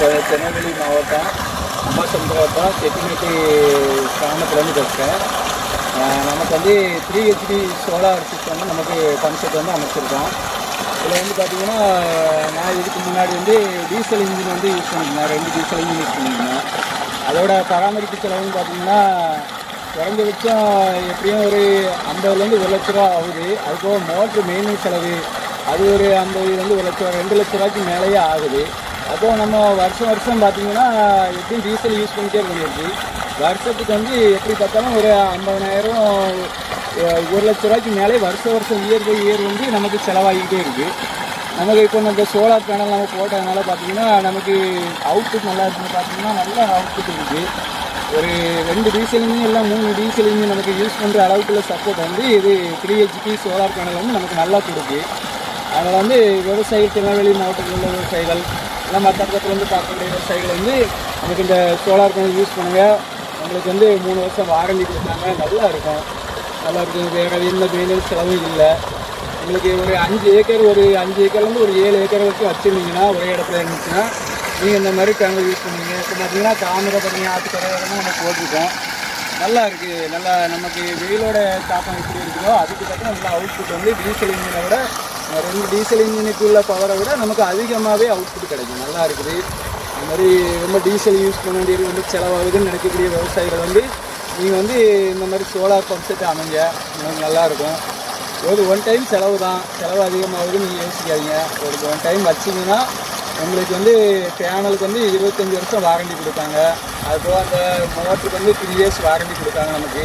திருநெல்வேலி மாவட்டம் அம்பாசமுத்திரம் செட்டிமேட்டி கிராமத்துலேருந்து பேசுகிறேன். நமக்கு வந்து த்ரீ ஹெச்டி சோலார் சிஸ்டம் வந்து நமக்கு பம்ப் வந்து அமைச்சிருக்கோம் இதில் வந்து பார்த்தீங்கன்னா நான் இதுக்கு முன்னாடி வந்து டீசல் இன்ஜின் வந்து யூஸ் பண்ணியிருந்தேன். ரெண்டு டீசல் இன்ஜின் யூஸ் பண்ணியிருந்தேன். அதோட பராமரிப்பு செலவுன்னு பார்த்தீங்கன்னா குறைஞ்சபட்சம் எப்படியும் ஒரு ஐம்பதுலேருந்து ஒரு லட்ச ரூபா ஆகுது. அது போக மோட்ரு மெயின்டெனன்ஸ் செலவு அது ஒரு ஐம்பதுலேருந்து ஒரு லட்ச ரூபா ரெண்டு லட்ச ரூபாய்க்கு மேலேயே ஆகுது. அப்போ நம்ம வருஷம் வருஷம் பார்த்தீங்கன்னா எப்படியும் டீசல் யூஸ் பண்ணிட்டே இருக்க முடியாது. வருஷத்துக்கு வந்து எப்படி பார்த்தாலும் ஒரு ஐம்பதனாயிரம் ஒரு லட்ச ரூபாய்க்கு மேலே வருஷம் வருஷம் இயர் பை இயர் வந்து நமக்கு செலவாகிக்கிட்டே இருக்குது நமக்கு இப்போ இந்த சோலார் பேனல் நம்ம போட்டதுனால பார்த்தீங்கன்னா நமக்கு அவுட்புட் நல்லா இருக்குன்னு பார்த்தீங்கன்னா நல்ல அவுட்புட் இருக்குது ஒரு ரெண்டு டீசல் இன்ஜின் இல்லை மூணு டீசல் இன்ஜின் நமக்கு யூஸ் பண்ணுற அளவுக்குள்ள சப்போர்ட் வந்து இது த்ரீ ஹெச்பி சோலார் பேனல் வந்து நமக்கு நல்லா கொடுக்கு. அதில் வந்து விவசாயி திருநெல்வேலி மாவட்டத்தில் உள்ள விவசாயிகள் ஆனால் மற்ற பக்கத்துலேருந்து பார்க்கக்கூடிய விவசாயிகள் வந்து நமக்கு இந்த சோலார் பேனல் யூஸ் பண்ணுங்கள் உங்களுக்கு வந்து மூணு வருஷம் வாரண்டி கொடுத்தாங்க. நல்லா இருக்கும். நல்லா இருக்கும். வேறு எந்த மெயின்டெனன்ஸ் செலவும் இல்லை. உங்களுக்கு ஒரு அஞ்சு ஏக்கர் ஒரு அஞ்சு ஏக்கர்லேருந்து ஒரு ஏழு ஏக்கர் வரைக்கும் வச்சுருந்தீங்கன்னா ஒரே இடத்துல இருந்துச்சுன்னா நீங்கள் இந்த மாதிரி பேனல் யூஸ் பண்ணுவீங்க. இப்போ பார்த்தீங்கன்னா தாமிரபரணி ஆற்றுக்கரை வரைக்கும் நம்ம போட்டிருக்கோம். நல்லா இருக்குது நல்லா நமக்கு வெயிலோட தாக்கம் எப்படி இருக்குதோ அதுக்கு தக்க நல்லா அவுட்புட் வந்து டீசல் இன்ஜினை விட ரெண்டு டீசல் இன்ஜினுக்கு உள்ள பவரை விட நமக்கு அதிகமாகவே அவுட்புட் கிடைக்கும். நல்லா இருக்குது. அது மாதிரி ரொம்ப டீசல் யூஸ் பண்ண வேண்டியது வந்து செலவாகுதுன்னு நினைக்கக்கூடிய விவசாயிகள் வந்து நீங்கள் வந்து இந்த மாதிரி சோலார் பம்ப் செட் அமைங்க. உங்களுக்கு நல்லாயிருக்கும் ஒரு ஒன் டைம் செலவு தான். செலவு அதிகமாகுதுன்னு நீங்கள் யோசிக்காதீங்க. ஒரு ஒன் டைம் வச்சிங்கன்னா உங்களுக்கு வந்து பேனலுக்கு வந்து இருபத்தஞ்சி வருஷம் வாரண்டி கொடுத்தாங்க அதுபோக அந்த மோட்டருக்கு வந்து த்ரீ இயர்ஸ் வாரண்டி கொடுத்தாங்க நமக்கு.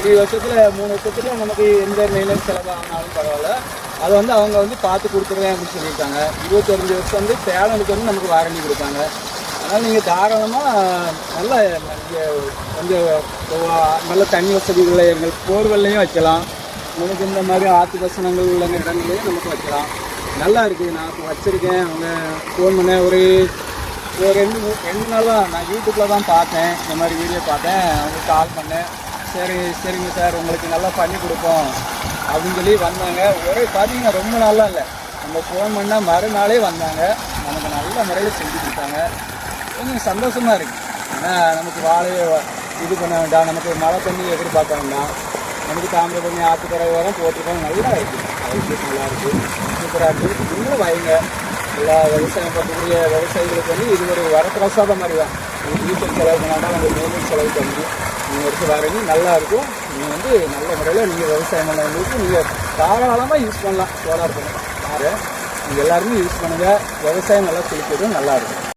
த்ரீ வருஷத்தில் மூணு வருஷத்துல நமக்கு எந்த மெயின்டெனன்ஸ் செலவாகினாலும் பரவாயில்ல. அதை வந்து அவங்க வந்து பார்த்து கொடுத்துருவேன் அப்படின்னு சொல்லியிருக்காங்க. இருபத்தஞ்சு வருஷம் வந்து சேலனுக்கு வந்து நமக்கு வாரண்டி கொடுத்தாங்க. அதனால் நீங்கள் தாராளமாக நல்ல கொஞ்சம் நல்ல தண்ணி வசதி உள்ள எங்கள் போர்வெல்லையும் வைக்கலாம். உங்களுக்கு இந்த மாதிரி ஆற்று வசனங்கள் உள்ள இடங்களையும் நமக்கு வைக்கலாம். நல்லா இருக்குது நான் இப்போ வச்சுருக்கேன். அவங்க ஃபோன் பண்ணேன் ஒரு ஒரு ரெண்டு ரெண்டு நாள் தான் நான் யூடியூப்பில் தான் பார்த்தேன். இந்த மாதிரி வீடியோ பார்த்தேன். அவங்க கால் பண்ணேன். சரி சரிங்க சார் உங்களுக்கு நல்லா பண்ணி கொடுப்போம். அப்படின்னு சொல்லி வந்தாங்க. ஒரே பார்த்தீங்கன்னா ரொம்ப நாளாக இல்லை. நம்ம ஃபோன் பண்ணால் மறுநாளே வந்தாங்க. நமக்கு நல்ல முறையில் செஞ்சு கொடுத்தாங்க. கொஞ்சம் சந்தோஷமாக இருக்குது ஏன்னா நமக்கு வாழையை இது பண்ண வேண்டாம். நமக்கு மழை தண்ணி எதிர்பார்க்க வேண்டாம் நமக்கு தாமிரபரணி ஆற்றுக்கரை வரும் போட்டிருக்கோம். நல்லா இருக்குது அது நல்லா இருக்குது சூப்பராக இருக்குது இன்னும் வைங்க. எல்லா விவசாயம் பண்ணக்கூடிய விவசாயிகளுக்கு வந்து இது ஒரு வரப்பிரசாதம் மாதிரி தான். வீட்டில் செலவு பண்ணால் நம்ம மேலும் செலவு பண்ணி நீங்கள் எடுத்து வரீங்க நல்லாயிருக்கும் நீங்கள் வந்து நல்ல முறையில் நீங்கள் விவசாயம் பண்ணவங்களுக்கு நீங்கள் தாராளமாக யூஸ் பண்ணலாம். சோலார் பண்ணலாம் யார் நீங்கள் எல்லாருமே யூஸ் பண்ணுங்கள் விவசாயம் நல்லா செழிக்கிறது நல்லாயிருக்கும்